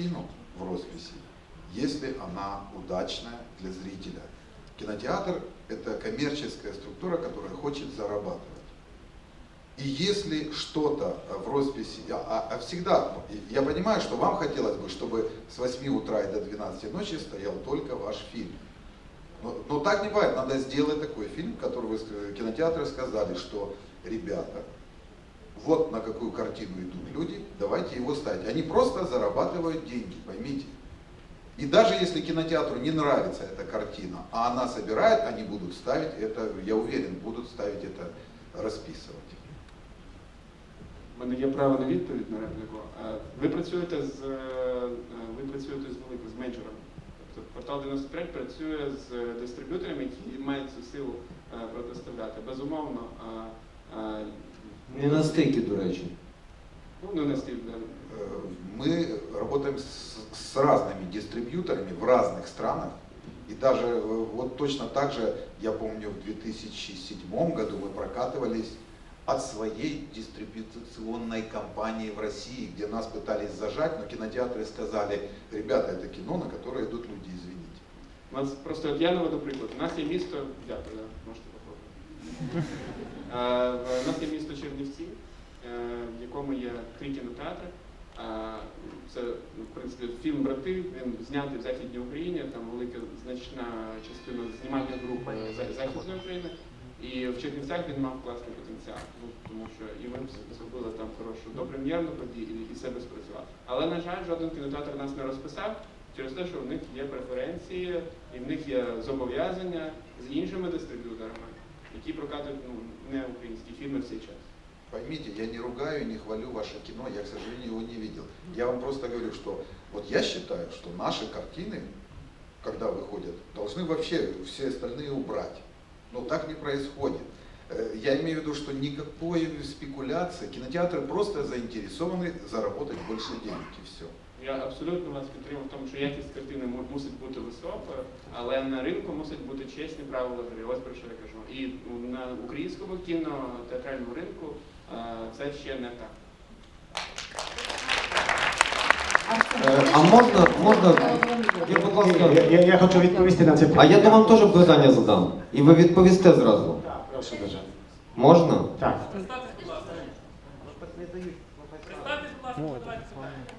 картину в росписи, если она удачная для зрителя. Кинотеатр – это коммерческая структура, которая хочет зарабатывать. И если что-то в росписи, а, а- а всегда, я понимаю, что вам хотелось бы, чтобы с 8 утра и до 12 ночи стоял только ваш фильм. Но, но так не бывает, надо сделать такой фильм, который вы, кинотеатры сказали, что, ребята, вот на какую картину идут люди, давайте его ставить. Они просто зарабатывают деньги, поймите. И даже если кинотеатру не нравится эта картина, а она собирает, они будут ставить это, я уверен, будут ставить это, расписывать. У мене є право на відповідь на репліку. Е, Ви працюєте з е, ви працюєте з великими з менеджерами. Тобто портал 95 працює з е, дистриб'юторами, які мають цю силу е, протиставляти. Безумовно, е, е, Не на стикі, до речі. ну не настільки. Э, Мы работаем с, с разными дистрибьюторами в разных странах. И даже э, вот точно так же, я помню, в 2007 году мы прокатывались от своей дистрибуционной компании в России, где нас пытались зажать, но кинотеатры сказали, ребята, это кино, на которое идут люди, извините. У нас просто от я наведу приклад. У нас є місто, дякую, да, можете попробувати. Е, У нас є місто Чернівці, е, в якому є три кінотеатри. Е, Це, в принципі, фільм Брати, він знятий в Західній Україні, там велика значна частина знімальних груп е, Західної України. І в Чернівцях він мав класний потенціал, ну, тому що і ми зробили там хорошу допрем'єрну подію, і себе спрацював. Але, на жаль, жоден кінотеатр нас не розписав через те, що в них є преференції, і в них є зобов'язання з іншими дистриб'юторами, які прокатують ну, не українські фільми в цей час. Поймите, я не ругаю, не хвалю ваше кино, я, к сожалению, его не видел. Я вам просто говорю, что вот я считаю, что наши картины, когда выходят, должны вообще все остальные убрать. Но так не происходит. Э, Я имею в виду, что никакой спекуляции, кинотеатры просто заинтересованы заработать больше денег и все. Я абсолютно вас підтримую в тому, що якість картини мусить бути високою, але на ринку мусять бути чесні правила гри. Ось про що я кажу. І на українському кіно театральному ринку е, це ще не так. Е, А можна, можна, я, будь ласка, Я, я, я хочу відповісти на це а питання. я до вам теж питання задам. І ви відповісте зразу. Так, прошу дуже. Можна? Так.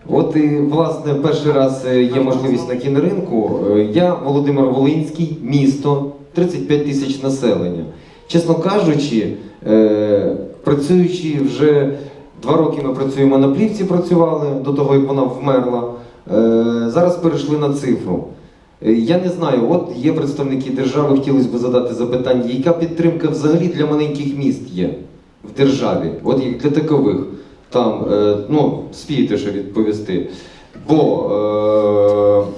От і власне перший раз е, є можливість на кіноринку. Е, Я Володимир Волинський, місто, 35 тисяч населення. Чесно кажучи, е, працюючи вже два роки ми працюємо на плівці, працювали до того, як вона вмерла. Зараз перейшли на цифру. Я не знаю, от є представники держави, хотілося б задати запитання, яка підтримка взагалі для маленьких міст є в державі, от як для такових. Там, е, ну, спієте що відповісти. Бо е,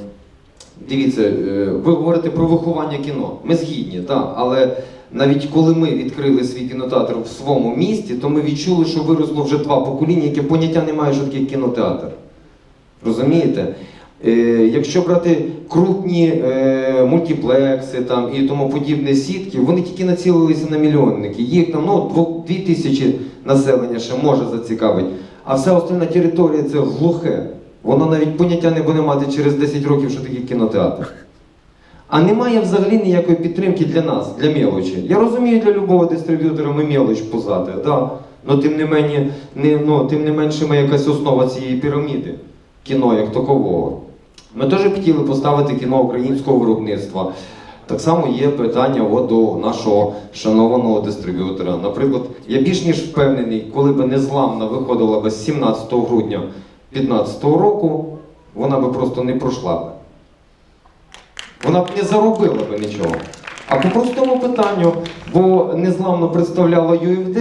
дивіться, е, ви говорите про виховання кіно. Ми згідні, так, але навіть коли ми відкрили свій кінотеатр в своєму місті, то ми відчули, що виросло вже два покоління, яке поняття не має, що таке кінотеатр. Розумієте? Е, якщо брати крупні е, мультиплекси там, і тому подібні сітки, вони тільки націлилися на мільйонники. Їх там ну, двох- дві тисячі населення ще може зацікавити. А вся остальна територія це глухе. Воно навіть поняття не буде мати через 10 років, що таке кінотеатр. А немає взагалі ніякої підтримки для нас, для мелочі. Я розумію, для любого дистриб'ютора ми мелоч пузати, да. Но тим не, мені, не, ну, тим не менше ми якась основа цієї піраміди кіно як такового. Ми теж б хотіли поставити кіно українського виробництва. Так само є питання от до нашого шанованого дистриб'ютора. Наприклад, я більш ніж впевнений, коли б незламна виходила б 17 грудня 2015 року, вона би просто не пройшла б. Вона б не заробила би нічого. А по простому питанню, бо незламно представляла ЮФД,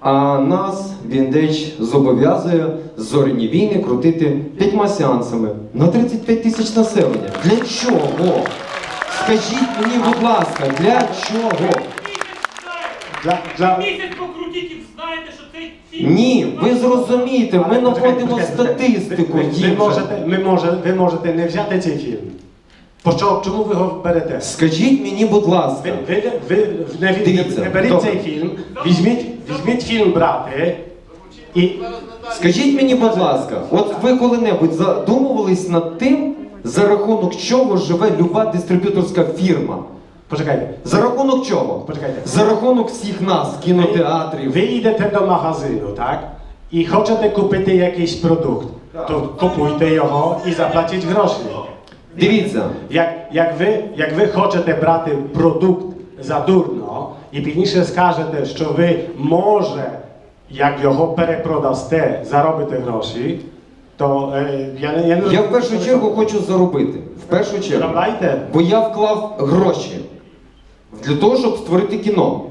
а нас Віндеч зобов'язує зоряні війни крутити п'ятьма сеансами на 35 тисяч населення. Для чого? Скажіть мені, будь ласка, для чого? Для, для... Місяць покрутіть і знаєте, що цей фільм... Ні, ви зрозумієте, ми Але почекайте, наводимо почекайте, статистику. Ви, ви, ви, їм можете, ми може, ви можете не взяти цей фільм. По що, чому ви його берете? Скажіть мені, будь ласка. Ви, ви, ви не, від- Дивіться, не беріть добре. цей фільм, візьміть, візьміть фільм брати і Скажіть мені, будь ласка, от ви коли-небудь задумувались над тим, за рахунок чого живе люба дистриб'юторська фірма? Poczekajcie. За рахунок чого? Почекайте. За рахунок всіх нас, кінотеатрів. Ви йдете до магазину, так? І хочете купити якийсь продукт, то купуйте його і заплатіть гроші. Дивіться, Як, як, ви, як ви хочете брати продукт за дурно і пізніше скажете, що ви може, як його перепродасте, заробите гроші, то е, я, не- я не я в першу чергу хочу заробити. В першу чергу. Давайте. Бо я вклав гроші для того, щоб створити кіно.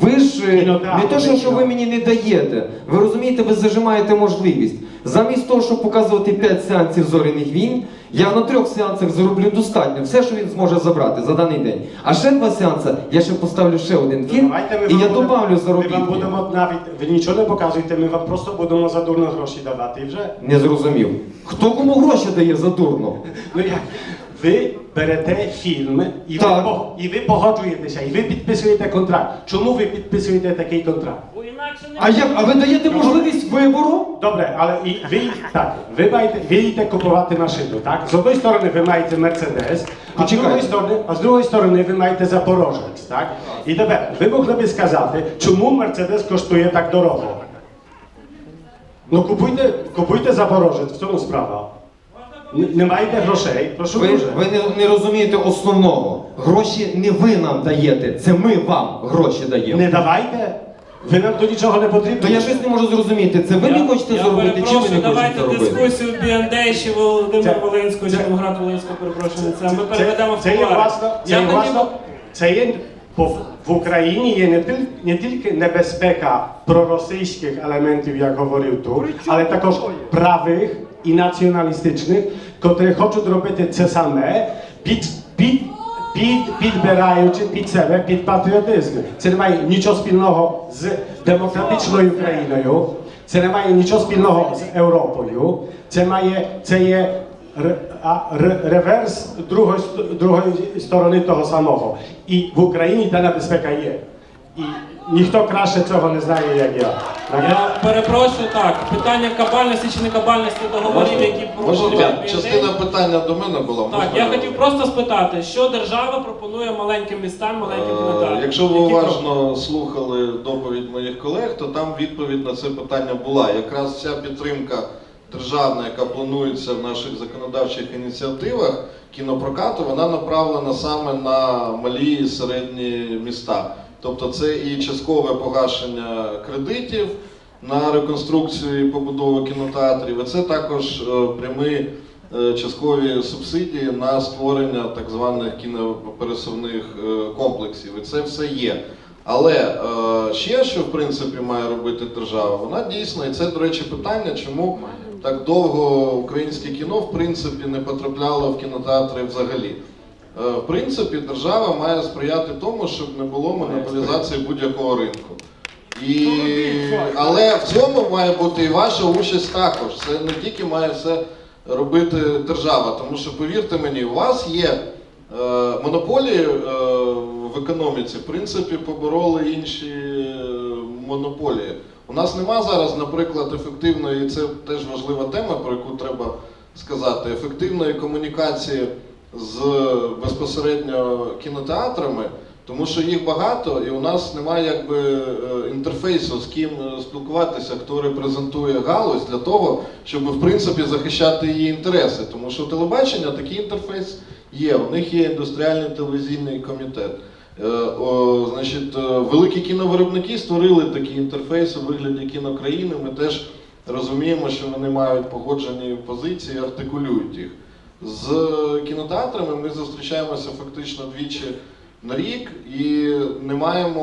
Ви ж е, Кінотеатр, не те, що, що ви мені не даєте. Ви розумієте, ви зажимаєте можливість. Замість того, щоб показувати 5 сеансів зоряних війн, я на трьох сеансах зароблю достатньо, все, що він зможе забрати за даний день. А ще два сеанси, я ще поставлю ще один фільм, і я добавлю Ми вам будемо навіть, ви нічого не показуєте, ми вам просто будемо за дурно гроші давати і вже. Не зрозумів. Хто кому гроші дає за дурно? Ну як? Ви берете фільм і ви, і ви погоджуєтеся, і ви підписуєте контракт. Чому ви підписуєте такий контракт? А як? А ви даєте можливість вибору? Добре, але і ви так, ви маєте, ви їдете купувати машину, так? З одної сторони ви маєте Мерседес, а з другої сторони, а з другої сторони ви маєте Запорожець, так? І тепер ви могли би сказати, чому Мерседес коштує так дорого? Ну купуйте, купуйте Запорожець, в цьому справа. Не маєте грошей, прошу Ви, дуже. ви не, не розумієте основного. Гроші не ви нам даєте, це ми вам гроші даємо. Не давайте, ви нам до нічого не потрібно. То я щось не можу зрозуміти. Це ви не хочете я заробити, чи ви перепрошую, не хочете давайте дискусію B&A чи Володимир Це- Волинського, чи це- Волинського, перепрошую, це ми переведемо в це, це є кулуари. власно, це Я є хотів власно, це є бо в- в Україні є не, тільки, не тільки небезпека проросійських елементів, як говорив тут, але також правих і націоналістичних, котрі хочуть робити це саме під, під, під, підбираючи під себе під патріотизм. Це не має нічого спільного з демократичною країною. Це не має нічого спільного з Європою. Це має це є реверс другої, другої сторони того самого. І в Україні та небезпека є. І ніхто краще цього не знає, як я. Я перепрошую, так, питання кабальності чи не кабальності договорів, які Можна так? B&A. Частина питання до мене була. Так, можна? я хотів просто спитати, що держава пропонує маленьким містам, маленьким Е? Якщо ви Які уважно слухали доповідь моїх колег, то там відповідь на це питання була. Якраз вся підтримка державна, яка планується в наших законодавчих ініціативах кінопрокату, вона направлена саме на малі і середні міста. Тобто це і часткове погашення кредитів на реконструкцію і побудову кінотеатрів, і це також е, прямі е, часткові субсидії на створення так званих кінопересувних е, комплексів. І це все є. Але ще що в принципі має робити держава, вона дійсно, і це, до речі, питання, чому так довго українське кіно в принципі не потрапляло в кінотеатри взагалі. Е, В принципі, держава має сприяти тому, щоб не було монополізації будь-якого ринку. І... Але в цьому має бути і ваша участь також. Це не тільки має все робити держава, тому що повірте мені, у вас є е, монополії е, в економіці, в принципі, побороли інші е, монополії. У нас нема зараз, наприклад, ефективної, і це теж важлива тема, про яку треба сказати, ефективної комунікації з безпосередньо кінотеатрами, тому що їх багато, і у нас немає якби е, інтерфейсу, з ким е, спілкуватися, хто репрезентує галузь для того, щоб в принципі захищати її інтереси. Тому що телебачення такий інтерфейс є. У них є індустріальний телевізійний комітет. Е, о, значить, великі кіновиробники створили такий інтерфейс у вигляді кінокраїни. Ми теж розуміємо, що вони мають погоджені позиції, артикулюють їх. З кінотеатрами ми зустрічаємося фактично двічі на рік і не маємо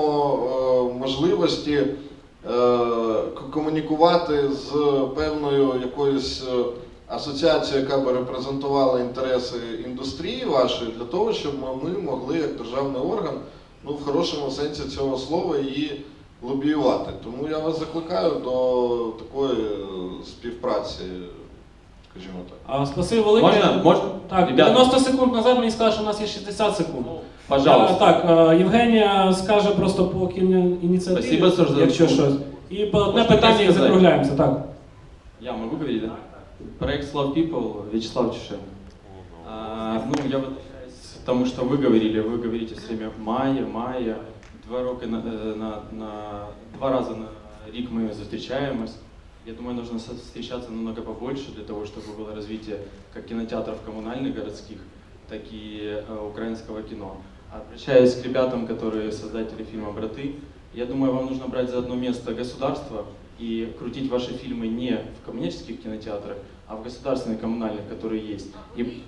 е, можливості е, комунікувати з певною якоюсь е, асоціацією, яка би репрезентувала інтереси індустрії вашої, для того, щоб ми могли, як державний орган, ну в хорошому сенсі цього слова, її лобіювати. Тому я вас закликаю до такої е, співпраці, скажімо так. А спасибі велике. Можна? Можна? Так, Ребята. 90 секунд назад мені сказали, що у нас є 60 секунд. Пожалуйста. Е, Так, е, Євгенія скаже просто по кіноініціативі, Спасибо, що якщо за- щось. І по одне Можна питання і сказати? закругляємося. Так. Я могу говорить, да? Проект Slav People, Вячеслав Чешин. А, ну, я возвращаюсь к тому, что вы говорили. Вы говорите все время мая, мая. Два роки на, е, на, на два раза на рік мы зустрічаємось. Я думаю, нужно встречаться намного побольше для того, чтобы было развитие как кинотеатров коммунальных городских, так и э, украинского кино. Обращаясь к ребятам, которые создатели фильма «Браты», я думаю, вам нужно брать за одно место государство и крутить ваши фильмы не в коммерческих кинотеатрах, а в государственных коммунальных, которые есть. И...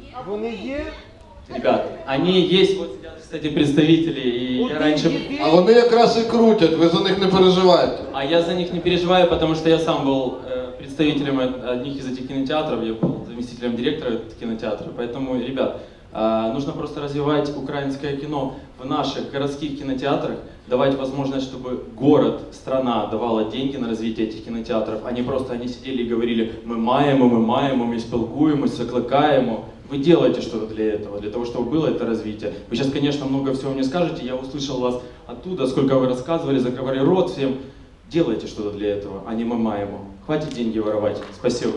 Ребят, они есть, вот сидят, кстати, представители, и я раньше... А вони якраз і крутять, ви за них не переживайте. А я за них не переживаю, потому что я сам был э, представителем од- одних из этих кинотеатров, я был заместителем директора этого кинотеатра. Поэтому, ребят, а, нужно просто развивать украинское кино в наших городских кинотеатрах, давать возможность, чтобы город, страна давала деньги на развитие этих кинотеатров, а не просто они сидели и говорили, мы маємо, мы маємо, мы спілкуємось, закликаємо. Вы делаете что-то для этого, для того, чтобы было это развитие. Вы сейчас, конечно, много всего мне скажете, я услышал вас оттуда, сколько вы рассказывали, закрывали рот всем. Делайте что-то для этого, а не мы маємо. Хватит деньги воровать. Спасибо.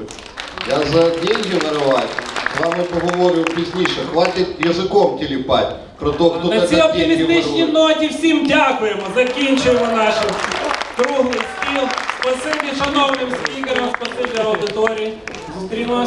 Я за деньги воровать з вами поговорю пізніше. Хватить язиком тіліпать про то, хто На цій тебе деньги оптимістичній ворує. ноті всім дякуємо. Закінчуємо наш круглий стіл. Спасибі шановним спікерам, спасибі аудиторії. Зустрінемося.